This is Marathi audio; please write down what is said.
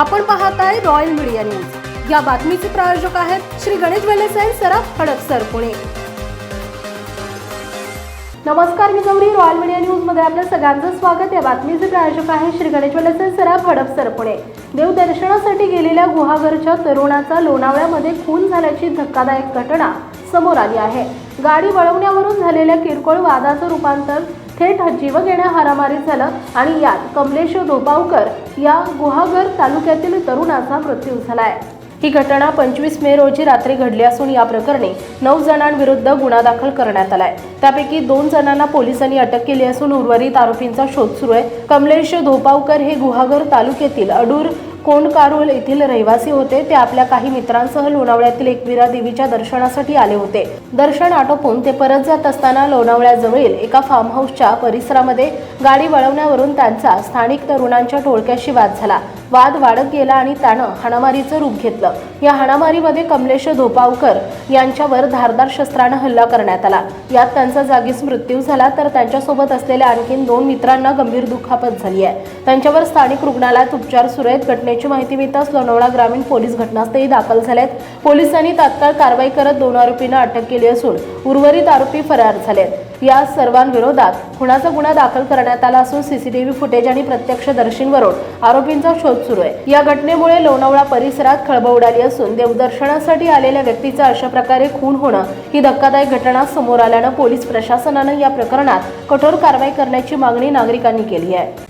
आपण पाहत आहे रॉयल मीडिया न्यूज या बातमीचे प्रायोजक आहेत श्री गणेश वेलेसाई सराफ हडपसर पुणे. नमस्कार मी गौरी रॉयल मीडिया न्यूजमध्ये आपल्या सगळ्यांचं स्वागत. या बातमीचे प्रायोजक आहे श्री गणेश वेलेसाई सराफ हडपसर पुणे. देवदर्शनासाठी गेलेल्या गुहागरच्या तरुणाचा लोणावळ्यामध्ये खून झाल्याची धक्कादायक घटना समोर आली आहे. गाडी वळवण्यावरून झालेल्या किरकोळ वादाचं रूपांतर थेट जीवघेण्या हारामारीत झालं आणि यात कमलेश धोपावकर या गुहागर तालुक्यातील तरुणाचा मृत्यू झालाय. ही घटना पंचवीस मे रोजी रात्री घडली असून या प्रकरणी नऊ जणांविरुद्ध गुन्हा दाखल करण्यात आलाय. त्यापैकी दोन जणांना पोलिसांनी अटक केली असून उर्वरित आरोपींचा शोध सुरू आहे. कमलेश धोपावकर हे गुहागर तालुक्यातील अडूर कोंडकारोल येथील रहिवासी होते. ते आपल्या काही मित्रांसह लोणावळ्यातील एकविरा देवीच्या दर्शनासाठी आले होते. दर्शन आटोपून ते परत जात असताना लोणावळ्याजवळील एका फार्म हाऊसच्या परिसरामध्ये गाडी वळवण्यावरून त्यांचा स्थानिक तरुणांच्या टोळक्याशी वाद झाला. वाद वाढत गेला आणि त्यानं हाणामारीचं रूप घेतलं. या हाणामारीमध्ये कमलेश धोपावकर यांच्यावर धारदार शस्त्रानं हल्ला करण्यात आला. यात त्यांचा जागीच मृत्यू झाला तर त्यांच्यासोबत असलेल्या आणखीन दोन मित्रांना गंभीर दुखापत झाली आहे. त्यांच्यावर स्थानिक रुग्णालयात उपचार सुरू आहेत. घटनेची माहिती मिळताच लोणावळा ग्रामीण पोलीस घटनास्थळी दाखल झालेत पोलिसांनी तात्काळ कारवाई करत दोन आरोपींना अटक केली असून उर्वरित आरोपी फरार झालेत. या सर्वांविरोधात खुनाचा गुन्हा दाखल करण्यात आला असून सीसीटीव्ही फुटेज आणि प्रत्यक्षदर्शींवरून आरोपींचा शोध सुरू आहे. या घटनेमुळे लोणावळा परिसरात खळबळ उडाली असून देवदर्शनासाठी आलेल्या व्यक्तीचा अशा प्रकारे खून होणं ही धक्कादायक घटना समोर आल्यानं पोलीस प्रशासनानं या प्रकरणात कठोर कारवाई करण्याची मागणी नागरिकांनी केली आहे.